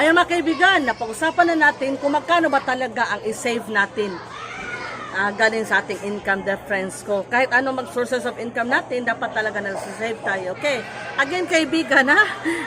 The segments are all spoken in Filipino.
Ayun mga kaibigan, napag-usapan na natin kung magkano ba talaga ang i-save natin ah galing sa ating income difference ko. Kahit ano mag sources of income natin, dapat talaga nasa-save tayo. Okay? Again, kaibigan ha?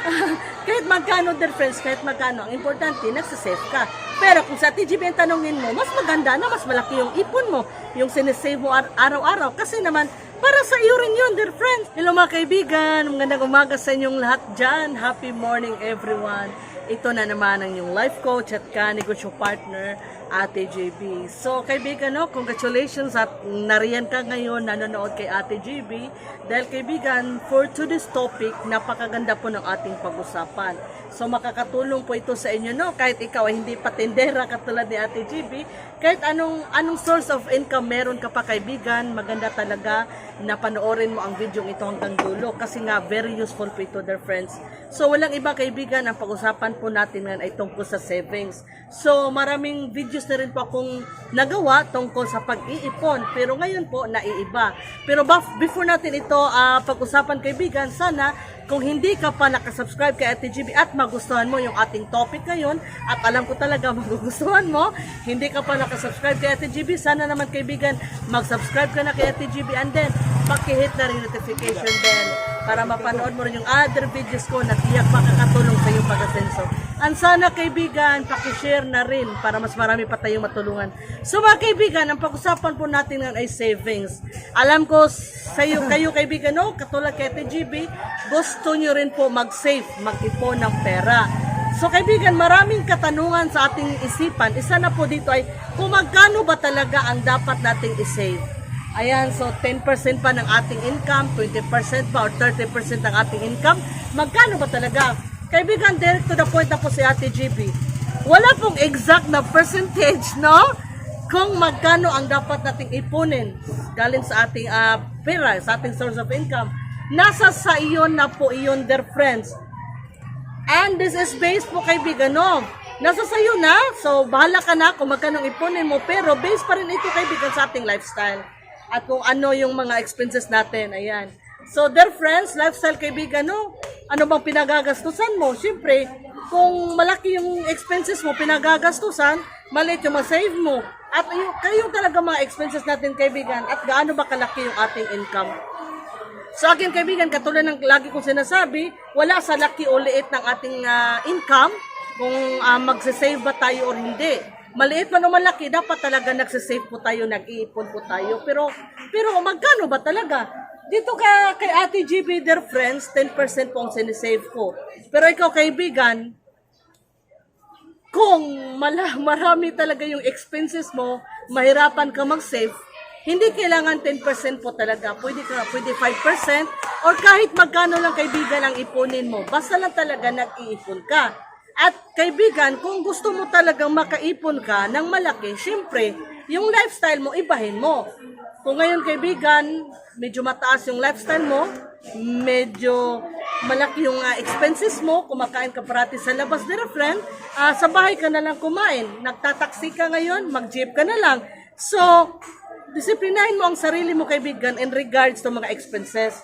kahit magkano difference, kahit magkano, ang importante, nasa-save ka. Pero kung sa TGB ang tanongin mo, mas maganda na mas malaki yung ipon mo, yung sinesave mo ar- araw-araw. Kasi naman, para sa iyo rin yun, dear friends. Hello mga kaibigan, magandang umaga sa inyong lahat dyan. Happy morning everyone. Ito na naman ang yung life coach at ka-negosyo partner, Ate JB. So, kaibigan, no, congratulations at nariyan ka ngayon, nanonood kay Ate JB. Dahil kaibigan, for today's topic, napakaganda po ng ating pag-usapan. So, makakatulong po ito sa inyo, no? Kahit ikaw ay hindi patindera katulad ni Ate JB, kahit anong, anong source of income meron ka pa kaibigan, maganda talaga na panoorin mo ang video ito hanggang dulo kasi nga very useful po ito, dear friends. So, walang iba kaibigan, ang pag-usapan po natin ngayon ay tungkol sa savings. So, maraming videos na rin po akong nagawa tungkol sa pag-iipon. Pero ngayon po, naiiba. Pero before natin ito ah, pag-usapan kaibigan, sana kung hindi ka pa nakasubscribe kay Ate GB at magustuhan mo yung ating topic ngayon, at alam ko talaga magugustuhan mo, hindi ka pa nakasubscribe kay Ate GB, sana naman kaibigan, mag-subscribe ka na kay Ate GB and then, pakihit na rin notification bell para mapanood mo rin yung other videos ko na tiyak makakatulong sa iyong pag-asenso. Ang sana kaibigan, pakishare na rin para mas marami pa tayong matulungan. So mga kaibigan, ang pag-usapan po natin ngayon ay savings. Alam ko sa iyo, kayo kaibigan, no, katulad kay TGB, gusto nyo rin po mag-save, mag-ipon ng pera. So kaibigan, maraming katanungan sa ating isipan. Isa na po dito ay kung magkano ba talaga ang dapat nating i-save. Ayan, so 10% pa ng ating income, 20% pa or 30% ng ating income. Magkano ba talaga? Kaibigan, direct to the point na po si Ate GB. Wala pong exact na percentage, no? Kung magkano ang dapat nating ipunin galing sa ating ah, pera, sa ating source of income. Nasa sa iyon na po iyon, dear friends. And this is based po kaibigan, no? Nasa sayo na. So, bahala ka na kung magkano ipunin mo. Pero based pa rin ito kaibigan sa ating lifestyle. At kung ano yung mga expenses natin. Ayan. So, dear friends, lifestyle kaibigan, no? Ano bang pinagagastusan mo? Siyempre, kung malaki yung expenses mo, pinagagastusan, maliit yung masave mo. At yung, kayong talaga mga expenses natin kaibigan, at gaano ba kalaki yung ating income? Sa akin kaibigan, katulad ng lagi kong sinasabi, wala sa laki o liit ng ating ah, income kung uh, magsasave ba tayo or hindi. Maliit man o malaki, dapat talaga nagsasave po tayo, nag-iipon po tayo. Pero, pero magkano ba talaga? Dito ka kay Ate GB, dear friends, 10% po ang sinisave ko. Pero ikaw kaibigan, kung mala, marami talaga yung expenses mo, mahirapan ka mag-save, hindi kailangan 10% po talaga. Pwede ka, pwede 5% or kahit magkano lang kaibigan ang ipunin mo. Basta lang talaga nag-iipon ka. At kaibigan, kung gusto mo talagang makaipon ka ng malaki, syempre, yung lifestyle mo, ibahin mo. Kung ngayon kaibigan, medyo mataas yung lifestyle mo, medyo malaki yung ah, expenses mo, kumakain ka parati sa labas, dear friend, ah, sa bahay ka na lang kumain. Nagtataksi ka ngayon, mag-jeep ka na lang. So, disiplinahin mo ang sarili mo kaibigan in regards to mga expenses.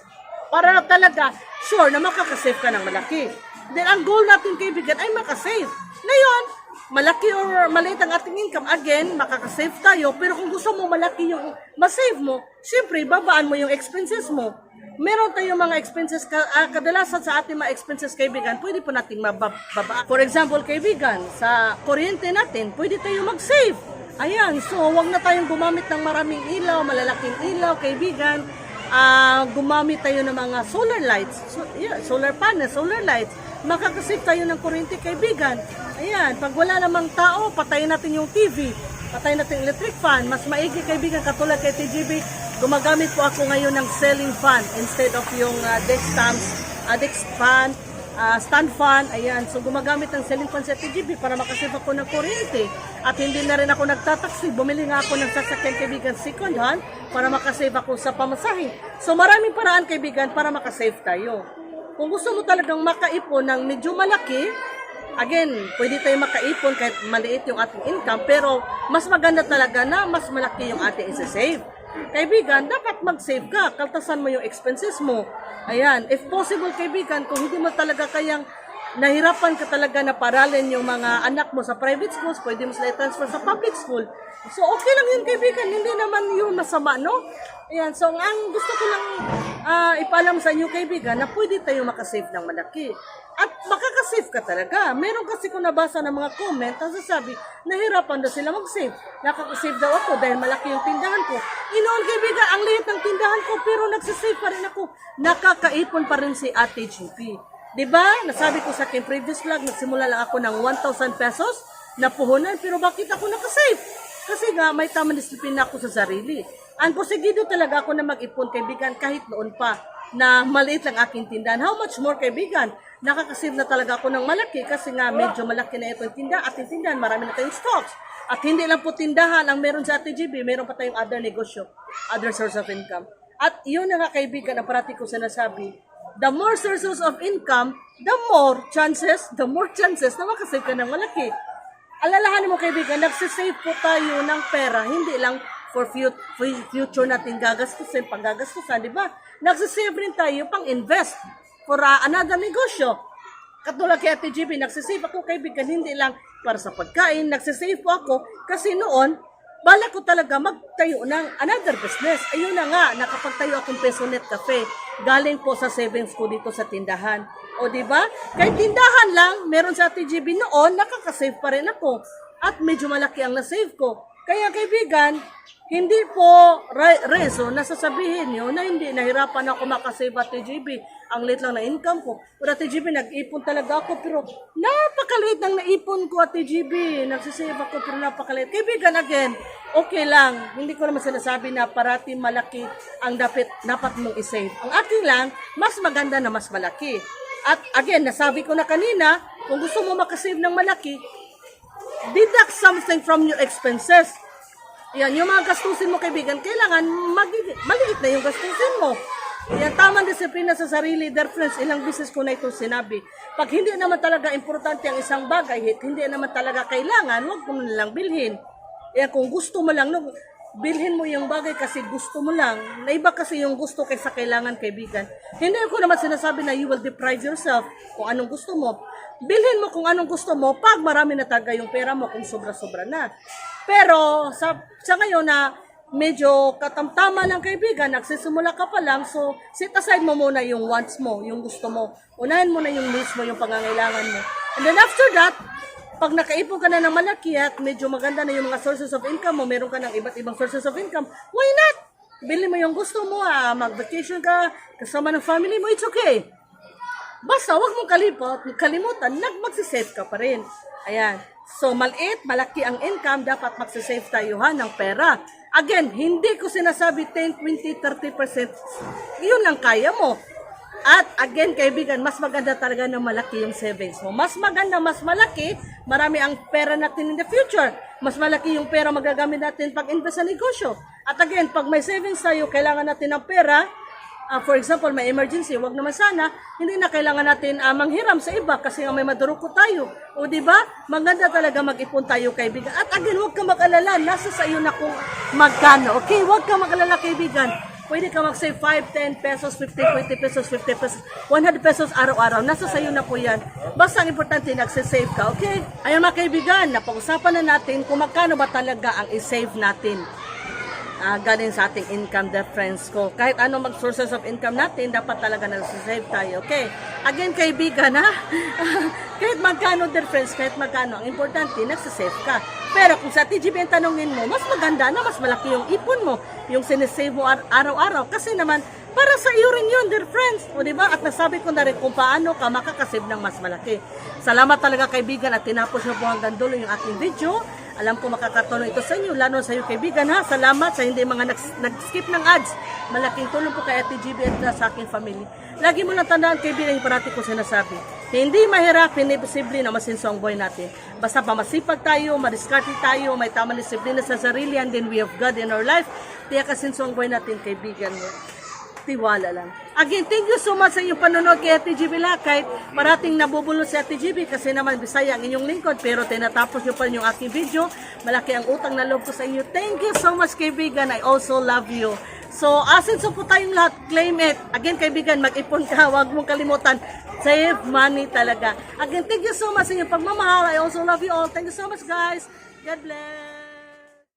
Para talaga, sure na makakasave ka ng malaki. Then, ang goal natin kaibigan ay makasave. Ngayon, malaki or maliit ang ating income, again, makakasave tayo. Pero kung gusto mo malaki yung masave mo, syempre, babaan mo yung expenses mo. Meron tayong mga expenses, ah, kadalasan sa ating mga expenses, kaibigan, pwede po nating mababa. For example, kaibigan, sa kuryente natin, pwede tayo mag-save. Ayan, so wag na tayong gumamit ng maraming ilaw, malalaking ilaw, kaibigan. Ah, gumamit tayo ng mga solar lights, so, yeah, solar panels, solar lights. Makakasave tayo ng kuryente, kaibigan. Ayan, pag wala namang tao, patayin natin yung TV. Patayin natin yung electric fan. Mas maigi, kaibigan, katulad kay TGB, gumagamit po ako ngayon ng ceiling fan instead of yung uh, desk stamps, uh, desk fan, ah, stand fan, ayan. So gumagamit ng ceiling fan sa TGB para makasave ako ng kuryente. At hindi na rin ako nagtataksi. Bumili nga ako ng sasakyan kaibigan second hand para makasave ako sa pamasahe. So maraming paraan kaibigan para makasave tayo. Kung gusto mo talagang makaipon ng medyo malaki, again, pwede tayo makaipon kahit maliit yung ating income, pero mas maganda talaga na mas malaki yung ating isa-save. Kaibigan, dapat mag-save ka. Kaltasan mo yung expenses mo. Ayan. If possible, kaibigan, kung hindi mo talaga kayang nahirapan ka talaga na paralin yung mga anak mo sa private schools, pwede mo sila i-transfer sa public school. So, okay lang yun, kaibigan. Hindi naman yun masama, no? Ayan, so ang gusto ko lang ah, ipaalam sa inyo, kaibigan, na pwede tayo makasave ng malaki. At makakasave ka talaga. Meron kasi ko nabasa ng mga comment, ang sasabi, nahirapan daw sila mag-save. Nakakasave daw ako dahil malaki yung tindahan ko. Inoon, kaibigan, ang liit ng tindahan ko, pero nagsasave pa rin ako. Nakakaipon pa rin si Ate GP. Di ba? Nasabi ko sa aking previous vlog, nagsimula lang ako ng 1,000 pesos na puhunan, pero bakit ako nakasave? Kasi nga, may tamang disiplina ako sa sarili. Ang porsigido talaga ako na mag-ipon, kaibigan, kahit noon pa na maliit lang aking tindahan. How much more, kaibigan? Nakakasave na talaga ako ng malaki kasi nga medyo malaki na ito yung tindahan. Ating tindahan, marami na tayong stocks. At hindi lang po tindahan ang meron sa Ate GB, meron pa tayong other negosyo, other source of income. At yun na nga kaibigan, ang parati ko sinasabi, the more sources of income, the more chances, the more chances na makasave ka ng malaki. Alalahanin mo kaibigan, nagsisave po tayo ng pera, hindi lang for fu- fu- future natin gagastusin, panggagastusan, di ba? Nagsisave rin tayo pang invest for uh, another negosyo. Katulad kay Ate GB, nagsisave ako kaibigan, hindi lang para sa pagkain, nagsisave po ako kasi noon, bala ko talaga magtayo ng another business. Ayun na nga, nakapagtayo akong Pesonet Cafe. Galing po sa savings ko dito sa tindahan. O di ba? Kahit tindahan lang, meron sa TGB noon, nakakasave pa rin ako. At medyo malaki ang nasave ko. Kaya kaibigan, hindi po re- reason na sasabihin nyo na hindi nahirapan ako makasave at TGB. Ang late lang na income ko. Pero TGB, nag-ipon talaga ako. Pero napakaliit ng naipon ko at TGB. Nagsisave ako pero napakaliit. Kaibigan, again, okay lang. Hindi ko naman sinasabi na parati malaki ang dapat, dapat mong isave. Ang akin lang, mas maganda na mas malaki. At again, nasabi ko na kanina, kung gusto mo makasave ng malaki, deduct something from your expenses. Yan, yung mga gastusin mo, kaibigan, kailangan maliit na yung gastusin mo. Yan, tamang disiplina sa sarili. Dear friends, ilang business ko na ito sinabi. Pag hindi naman talaga importante ang isang bagay, hindi naman talaga kailangan, huwag mo nilang bilhin. Yan, kung gusto mo lang, no, bilhin mo yung bagay kasi gusto mo lang. Naiba kasi yung gusto kaysa kailangan, kaibigan. Hindi ko naman sinasabi na you will deprive yourself kung anong gusto mo. Bilhin mo kung anong gusto mo pag marami na talaga yung pera mo kung sobra-sobra na. Pero sa, sa ngayon na medyo katamtama ng kaibigan, nagsisimula ka pa lang, so set aside mo muna yung wants mo, yung gusto mo. Unahin mo na yung needs mo, yung pangangailangan mo. And then after that, pag nakaipon ka na ng malaki at medyo maganda na yung mga sources of income mo, meron ka ng iba't ibang sources of income, why not? Bili mo yung gusto mo, ah, mag-vacation ka, kasama ng family mo, it's okay. Basta wag mong kalipot, kalimutan, nag magsisave ka pa rin. Ayan. So, maliit, malaki ang income, dapat magsisave tayo ha ng pera. Again, hindi ko sinasabi 10, 20, 30%. Yun lang kaya mo. At again, kaibigan, mas maganda talaga na malaki yung savings mo. Mas maganda, mas malaki, marami ang pera natin in the future. Mas malaki yung pera magagamit natin pag invest sa negosyo. At again, pag may savings tayo, kailangan natin ng pera, Ah, for example, may emergency, wag naman sana, hindi na kailangan natin ah, manghiram sa iba kasi nga may madurukot tayo. O di ba? Maganda talaga mag-ipon tayo kaibigan. At again, wag ka mag-alala, nasa sa iyo na kung magkano. Okay, wag ka mag-alala kaibigan. Pwede ka mag-save 5, 10 pesos, 50, 20 pesos, 50 pesos, 100 pesos araw-araw. Nasa sa iyo na po yan. Basta ang importante, nagsisave ka, okay? Ayun mga kaibigan, napag-usapan na natin kung magkano ba talaga ang i-save natin ah galing sa ating income difference ko. Kahit ano mag sources of income natin, dapat talaga nag-save tayo. Okay? Again, kaibigan, ha? kahit magkano difference, kahit magkano, ang importante, nagsasave ka. Pero kung sa TGB ang tanongin mo, mas maganda na mas malaki yung ipon mo, yung sinesave mo ar- araw-araw. Kasi naman, para sa iyo rin yun, dear friends. O di ba? At nasabi ko na rin kung paano ka makakasave ng mas malaki. Salamat talaga kaibigan at tinapos mo po hanggang dulo yung aking video. Alam ko makakatulong ito sa inyo, lalo sa iyo kaibigan ha. Salamat sa hindi mga nags- nag-skip ng ads. Malaking tulong po kay Ate GB at sa aking family. Lagi mo lang tandaan kaibigan yung parati ko sinasabi. Hindi mahirap, hindi posible na masinso ang buhay natin. Basta pa masipag tayo, mariskarte tayo, may tamang disiplina sa sarili, and then we have God in our life. Tiyak kasinso ang buhay natin kaibigan mo tiwala lang. Again, thank you so much sa inyong panonood kay Ate GB Lakay. Parating nabubulol si Ate GB kasi naman Bisaya ang inyong lingkod pero tinatapos nyo pa rin yung aking video. Malaki ang utang na loob ko sa inyo. Thank you so much kaibigan. I also love you. So, asin so po tayong lahat, claim it. Again, kaibigan, mag-ipon ka, huwag mong kalimutan. Save money talaga. Again, thank you so much sa inyong pagmamahal. I also love you all. Thank you so much, guys. God bless.